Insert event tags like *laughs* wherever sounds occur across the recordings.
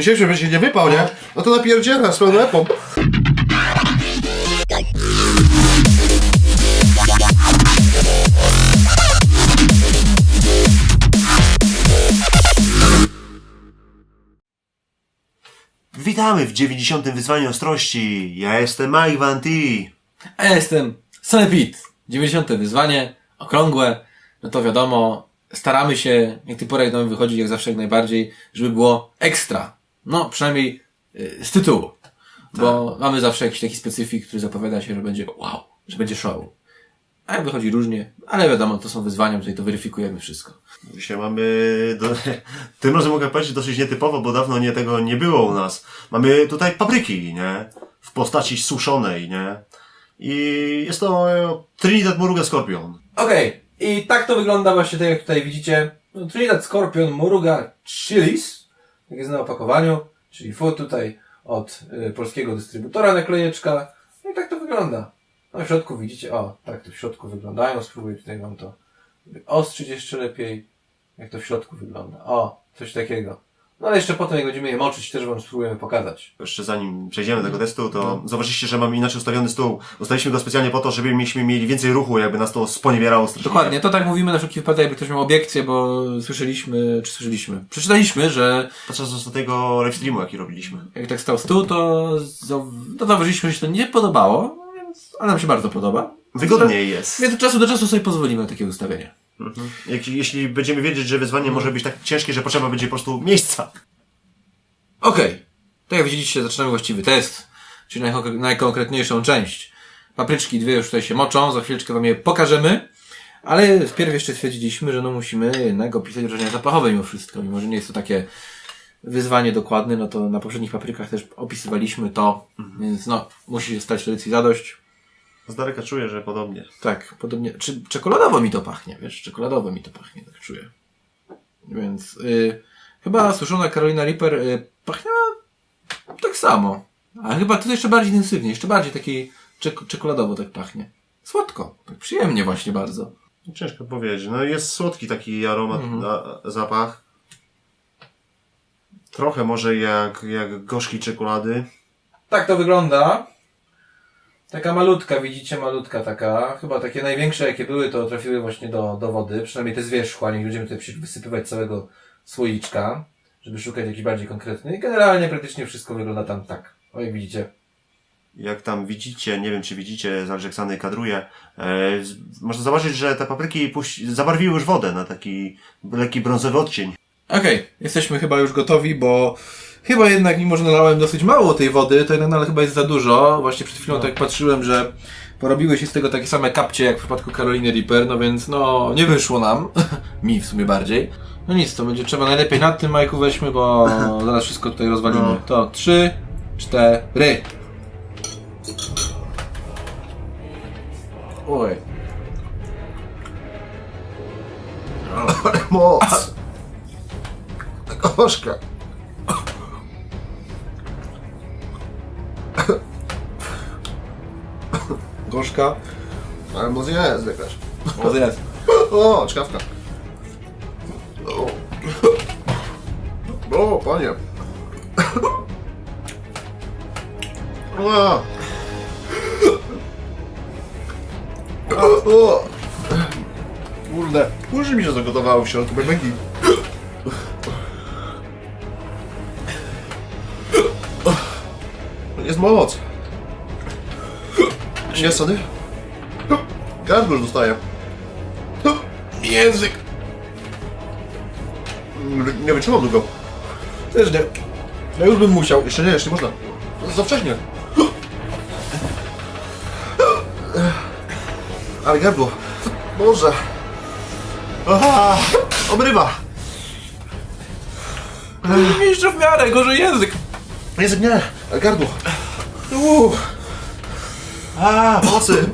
Myśleliśmy, że się nie wypał, nie? No to napierdziela z pełną epą. Witamy w 90. wyzwaniu ostrości. Ja jestem Mike Van T. A ja jestem Sonepit. 90. wyzwanie, okrągłe. No to wiadomo, staramy się, jak ty poraj nam wychodzi, jak zawsze jak najbardziej, żeby było ekstra. No, przynajmniej y, z tytułu. Bo mamy zawsze jakiś taki specyfik, który zapowiada się, że będzie wow, że będzie show. A jak wychodzi różnie, ale wiadomo, to są wyzwania, tutaj to weryfikujemy wszystko. Dzisiaj mamy, do, *laughs* tym razem mogę powiedzieć dosyć nietypowo, bo dawno nie tego nie było u nas. Mamy tutaj papryki, nie? W postaci suszonej, nie? I jest to e, Trinidad Moruga Scorpion. Okej, i tak to wygląda właśnie tak jak tutaj widzicie. Trinidad Scorpion Muruga Chilis, jak jest na opakowaniu, czyli food tutaj od y, polskiego dystrybutora naklejeczka. No i tak to wygląda. No w środku widzicie, o, tak to w środku wyglądają. Spróbuję tutaj wam to ostrzyć jeszcze lepiej, jak to w środku wygląda. O, coś takiego. No ale jeszcze potem, jak będziemy je moczyć, też wam spróbujemy pokazać. Jeszcze zanim przejdziemy do tego testu, to zobaczycie, że mamy inaczej ustawiony stół. Ustawiliśmy go specjalnie po to, żebyśmy mieli więcej ruchu, jakby nas to sponiewierało strasznie. Dokładnie, to tak mówimy na wszelki wypadek, jakby ktoś miał obiekcję, bo słyszeliśmy, czy słyszeliśmy, przeczytaliśmy, że Podczas ostatniego live streamu, jaki robiliśmy. jak tak stał stół, to, zau- to zauważyliśmy, że się to nie podobało, więc, ale nam się bardzo podoba. Wygodniej jest. Więc od czasu do czasu sobie pozwolimy na takie ustawienie. Mhm. Jak, jeśli będziemy wiedzieć, że wyzwanie może być tak ciężkie, że potrzeba będzie po prostu miejsca. Okej. Tak jak widzieliście, zaczynamy właściwy test, czyli najko- najkonkretniejszą część. Papryczki dwie już tutaj się moczą, za chwileczkę wam je pokażemy. Ale wpierw jeszcze stwierdziliśmy, że no musimy jednak opisać wrażenia zapachowe mimo wszystko. Mimo, że nie jest to takie wyzwanie dokładne, no to na poprzednich paprykach też opisywaliśmy to, więc no, musi się stać tradycji zadość. Z daleka czuję, że podobnie. Tak, podobnie. Czy czekoladowo mi to pachnie, wiesz? Czekoladowo mi to pachnie, tak czuję. Więc y, chyba suszona Carolina Reaper y, pachniała tak samo. Ale chyba to jeszcze bardziej intensywnie, jeszcze bardziej taki czek- czekoladowo tak pachnie. Słodko, tak przyjemnie właśnie bardzo. Ciężko powiedzieć. No jest słodki taki aromat, a, zapach. Trochę może jak, jak gorzkiej czekolady. Tak to wygląda. Taka malutka, widzicie, malutka taka. Chyba takie największe, jakie były, to trafiły właśnie do, do wody. Przynajmniej te z wierzchu, nie będziemy tutaj wysypywać całego słoiczka, żeby szukać jakiś bardziej konkretny. I generalnie praktycznie wszystko wygląda tam tak. O, jak widzicie. Jak tam widzicie, nie wiem czy widzicie, zależy jak Sany kadruje, e, z- można zobaczyć, że te papryki puś- zabarwiły już wodę na taki lekki brązowy odcień. Okej, jesteśmy chyba już gotowi, bo chyba jednak, mimo że nalałem dosyć mało tej wody, to jednak nadal chyba jest za dużo. Właśnie przed chwilą tak patrzyłem, że porobiły się z tego takie same kapcie jak w przypadku Karoliny Reaper, no więc no nie wyszło nam. *laughs* Mi w sumie bardziej. No nic, to będzie trzeba najlepiej nad tym Majku weźmy, bo *laughs* zaraz wszystko tutaj rozwalimy. No. To trzy, cztery. Oj. Moc! Gorzka. Gorzka. Ale moc jest, wygrasz. O, jest. O, czkawka. O, panie. O. O. Kurde, mi się zagotowało w środku bębenki. Jest moc. Jest sady? Gardło już dostaje. Język. Nie wytrzymam długo. Też nie. Ja już bym musiał. Jeszcze nie, jeszcze nie można. Za wcześnie. Ale gardło. Boże. Aha, obrywa. Jeszcze w miarę, gorzej język. Język nie, ale gardło. Uuu. A, pomocy.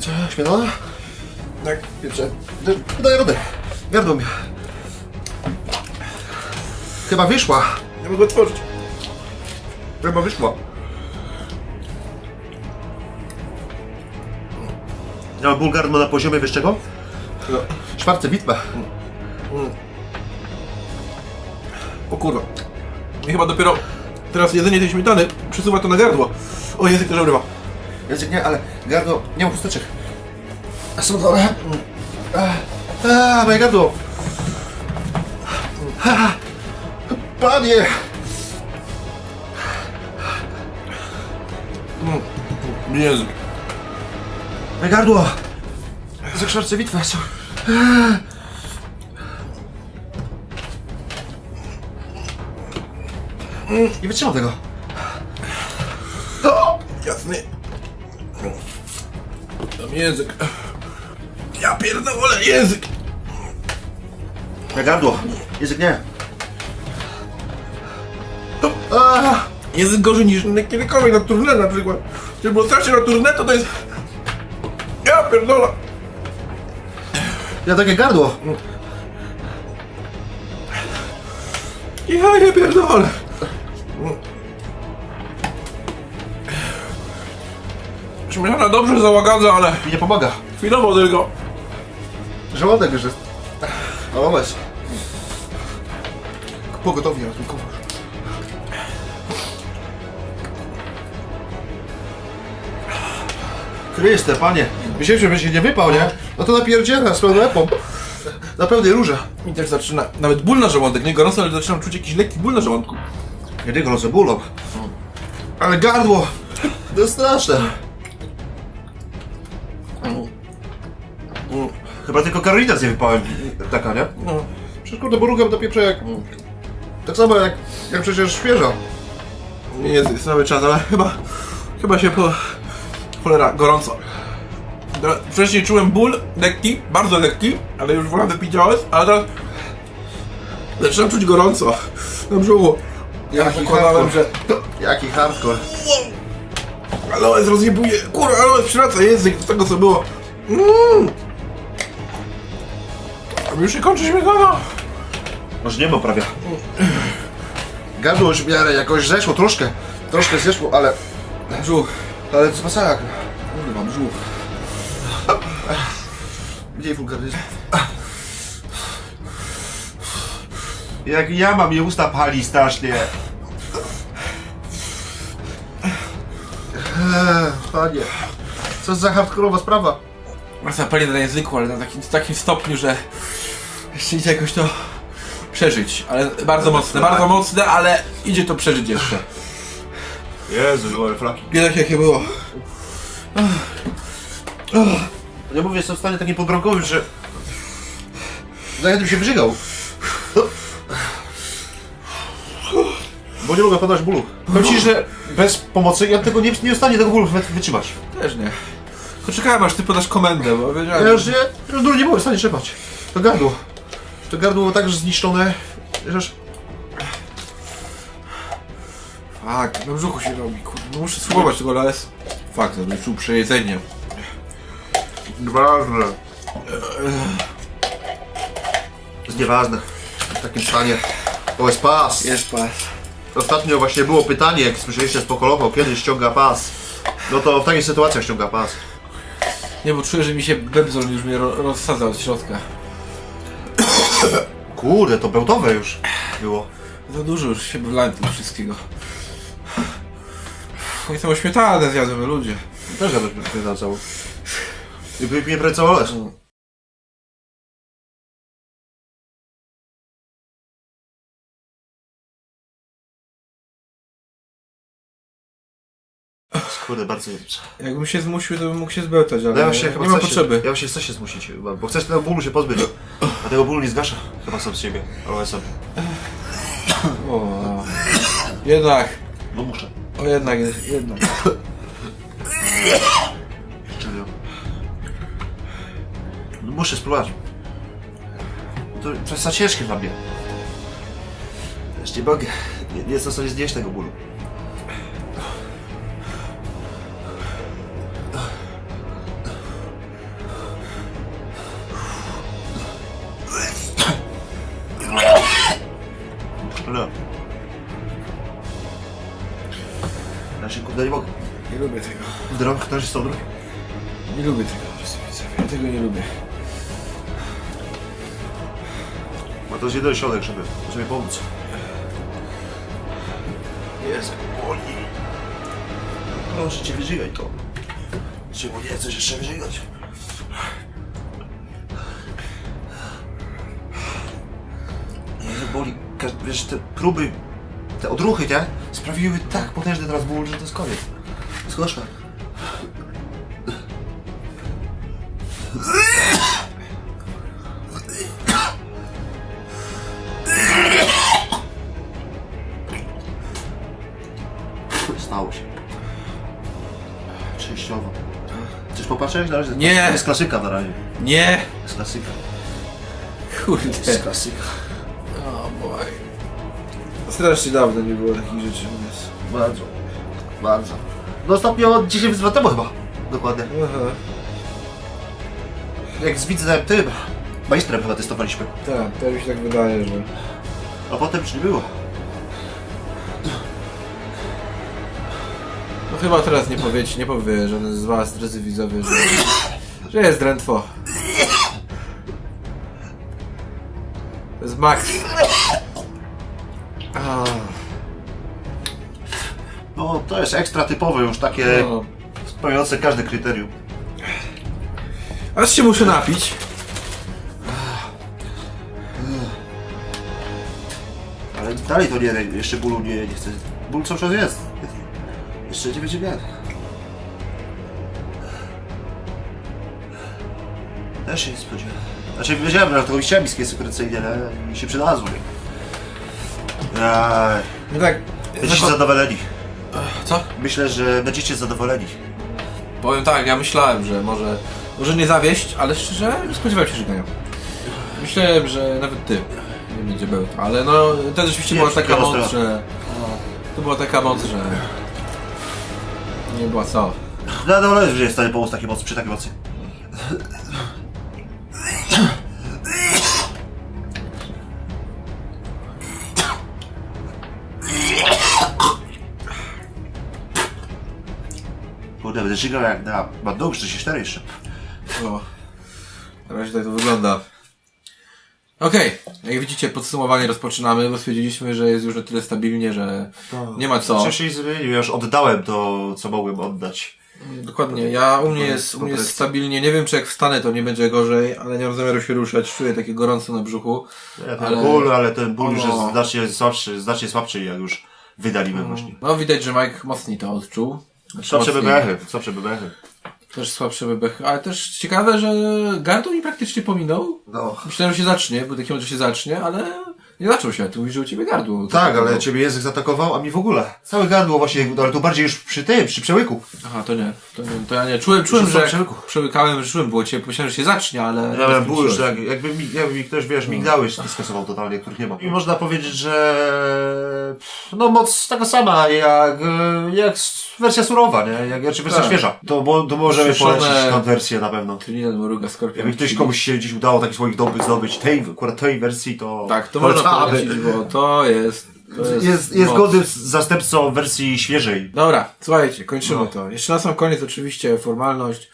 Co, śmietana? Tak, pieprze. Daję radę. Gardło mnie. Chyba wyszła. Nie mogę otworzyć. Chyba wyszła. A Bulgar ma na poziomie wiesz czego? Czwarte bitwę. O kurwa. I chyba dopiero teraz jedzenie tej śmietany przesuwa to na gardło. O, język też obrywa. Język nie, ale gardło, nie ma chusteczek. A są dole. A, moje gardło. A, Panie! Język. Moje gardło! Zakrzarce bitwę są. Nie wytrzymam tego. O, jasny. Tam język. Ja pierdolę, język. Moje gardło. Język nie. A, Język gorzej niż na kiedykolwiek na turnę na przykład. Gdyby było strasznie na turnę, to to jest... Ja pierdolę. ja takie gardło. Ja nie pierdolę. Śmiechana dobrze załagadza, ale Mi nie pomaga. chwilowo tylko. Żołądek już jest. No weź. Pogotowie ratunkowo. Chryste, panie. Myślałem, że się nie wypał, nie? No to napierdziela z pełną epą. Na pełnej róże. Mi też zaczyna, nawet ból na żołądek, nie gorąco, ale zaczynam czuć jakiś lekki ból na żołądku. Jedynego nocy bólą. Ale gardło! To jest straszne. Chyba tylko Karolina nie wypałem. Taka, nie? No. Przecież kurde, bo rugam do pieprza jak... Tak samo jak, jak przecież świeża. Nie jest cały czas, ale chyba, chyba się po... Cholera, gorąco. No, Wcześniej czułem ból lekki, bardzo lekki, ale już wola wypidziałeś, ale teraz zaczynam czuć gorąco na brzuchu. Ja Jaki zakładałem, że hardcore. Jaki hardcore. aloes rozjebuje, kurwa, aloes przywraca język do tego co było. Mm. A już się kończy śmietana. Może nie ma prawie. Gardło już w miarę jakoś zeszło, troszkę. Troszkę zeszło, ale... Brzuch, Ale co masakra. kurwa, brzuch. Mniej wulgaryzmu. Jak ja mam, je usta pali strasznie. Eee, panie, co za hardkorowa sprawa. Zapalenie na języku, ale na takim, takim stopniu, że jeszcze idzie jakoś to przeżyć. Ale bardzo mocne, bardzo mocne, ale idzie to przeżyć jeszcze. Jezu, były flaki. Jednak jakie było. Ja mówię, jestem w stanie takim podbramkowym, że... Zajadę się wyżygał. Bo nie mogę podać bólu. Powiem ci, że bez pomocy ja tego nie, nie jestem w stanie tego bólu wy- wytrzymać. Też nie. Poczekałem aż ty podasz komendę, bo wiedziałem. Ja już nie, już dół nie byłem w stanie trzymać. To gardło. To gardło było tak zniszczone, że... aż- Fak, na brzuchu się robi, kurde. No muszę spróbować tego, ale jest... Fak, czuł przejedzenie. Nieważne. To jest nieważne. W takim stanie. To jest pas. Jest pas. Ostatnio właśnie było pytanie, jak słyszeliście z Pokolował, kiedy ściąga pas. No to w takich sytuacjach ściąga pas. Nie, bo czuję, że mi się bebzol już mnie ro rozsadza od środka. *coughs* Kurde, to bełtowe już było. Za dużo już się wylałem tego wszystkiego. Nie samo śmietanę zjadłem, ludzie. Też ja bym całą. I by mnie pracowałeś. Kurde, bardzo dobrze. Jakbym się zmusił, to bym mógł się zbełtać, ale No ja właśnie chyba nie ma chcę potrzeby. Się, ja właśnie chcę się zmusić, chyba, bo chcesz tego bólu się pozbyć. A tego bólu nie zgasza chyba sam z siebie. Sam. O, jednak, No muszę. o jednak, jednak. No muszę spróbować. To, to jest za ciężkie dla mnie. Też nie mogę. Nie, nie jestem w stanie znieść tego bólu. Kurde nie mogę. Nie lubię tego. Drąg też jest dobry. Nie lubię tego, widzowie. Ja tego nie lubię. Ma to jest jedyny środek, żeby, żeby pomóc. Jezu, boli. Proszę cię, wyżygaj to. Czemu nie chcesz jeszcze wyżygać? Jezu, boli. Wiesz, te próby, te odruchy, nie? Sprawiły tak potężny teraz ból, że to jest koniec. To jest. Stało się. Częściowo. Chcesz popatrzeć? Na razie Nie. To jest klasyka na razie. Nie! To jest klasyka. To Kurde. jest klasyka. Strasznie dawno nie było takich rzeczy u nas. Bardzo. Bardzo. No ostatnio 10 wyzwań temu chyba. Dokładnie. Aha. Jak z widzem tym. Majstrem chyba testowaliśmy. Tak, to mi się tak wydaje, że... A potem już nie było. No chyba teraz nie powiecie, nie powie żaden z was, drodzy widzowie, że, że jest drętwo. To jest Max. No to jest ekstra typowe już takie no. spełniające każde kryterium. Aż się muszę napić. Ale dalej to nie, jeszcze bólu nie, nie chcę. Ból cały czas jest. Jeszcze nie będzie miał. Też się nie spodziewałem. Znaczy wiedziałem, że to chciałem miskie sekrecyjnie, ale mi się przydadzą. Aj, No tak. będziecie zadowoleni. Co? Myślę, że będziecie zadowoleni. Powiem tak, ja myślałem, że może, może nie zawieść, ale szczerze nie spodziewałem się żegnania. Myślałem, że nawet ty nie będzie bełt, ale no to rzeczywiście Nie, była taka moc, że... To była taka moc, że... Nie była co. Zadowolony, że jest w stanie pomóc takiej mocy, przy takiej mocy. Żygał jak na Bandung 44 jeszcze. O, na razie tak to wygląda. Okej, jak widzicie podsumowanie rozpoczynamy, bo stwierdziliśmy, że jest już na tyle stabilnie, że nie ma co. Co się zmienił? Ja już oddałem to, co mogłem oddać. Dokładnie, ja u mnie To jest, u mnie jest stabilnie, nie wiem czy jak wstanę to nie będzie gorzej, ale nie mam zamiaru się ruszać, czuję takie gorąco na brzuchu. Ja ten Ale- ból, ale ten ból już jest znacznie słabszy, znacznie słabszy, jak już wydaliłem właśnie. No widać, że Mike mocniej to odczuł. Słabsze mocniej. bebechy, słabsze bebechy. Też słabsze bebechy, ale też ciekawe, że gardło mi praktycznie pominął. No. Myślałem, że się zacznie, był taki moment, że się zacznie, ale nie zaczął się. Tu mówisz, że u ciebie gardło. Tak, ale ciebie język zaatakował, a mi w ogóle. Całe gardło właśnie, ale tu bardziej już przy tym, przy przełyku. Aha, to nie, to nie, to ja nie. Czułem, czułem Już że jak przełyku. przełykałem, że czułem, było cię, myślałem, że się zacznie, ale... Ja miałem ból, rozkręciłeś. że jak, jakby, mi, jakby mi ktoś, wiesz, migdały skasował totalnie, których nie ma. I można powiedzieć, że no moc taka sama jak, e, jak s- wersja surowa, nie? Jak, znaczy wersja Tak. świeża. To, bo, to możemy Suszone- polecić tą wersję na pewno. Trinidad, Moruga, Scorpion. Jakby ktoś Chili. komuś się gdzieś udało taki słoik zdobyć, zdobyć tej, akurat tej wersji, to Tak, to można polecić, bo to jest... To jest, Jest, jest moc. godny z- zastępcą wersji świeżej. Dobra, słuchajcie, kończymy to. Jeszcze na sam koniec oczywiście formalność.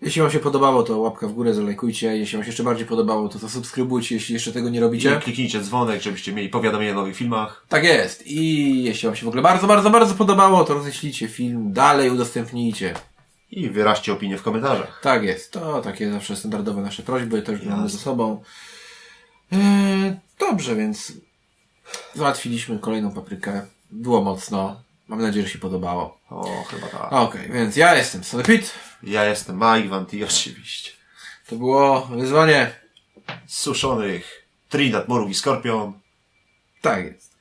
Jeśli Wam się podobało, to łapka w górę, zalajkujcie. Jeśli Wam się jeszcze bardziej podobało, to zasubskrybujcie, jeśli jeszcze tego nie robicie. Kliknijcie dzwonek, żebyście mieli powiadomienia o nowych filmach. Tak jest. I jeśli Wam się w ogóle bardzo, bardzo, bardzo podobało, to roześlijcie film dalej, udostępnijcie. I wyraźcie opinię w komentarzach. Tak jest. To takie zawsze standardowe nasze prośby, też mamy ze sobą. Eee, dobrze, więc załatwiliśmy kolejną paprykę. Było mocno. Mam nadzieję, że się podobało. O, chyba tak. Okej, więc ja jestem Sony Pit. Ja jestem Mike Vanti, oczywiście. To było wyzwanie. Suszonych Trinidad, Morug i Skorpion. Tak jest.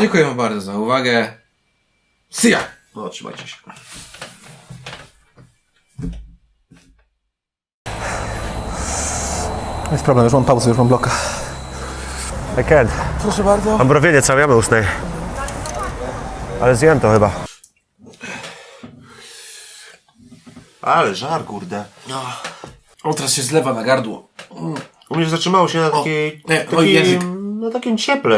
Dziękuję Wam bardzo za uwagę. See ya! No, trzymajcie się. Jest problem, już mam pauzę, już mam bloka. I can. Proszę bardzo. Mam browienie całe jamy ustnej. Ale zjem to chyba. Ale żar, kurde. O, teraz się zlewa na gardło. U mnie zatrzymało się na takiej, nie, oj, takim, język. na takim cieple.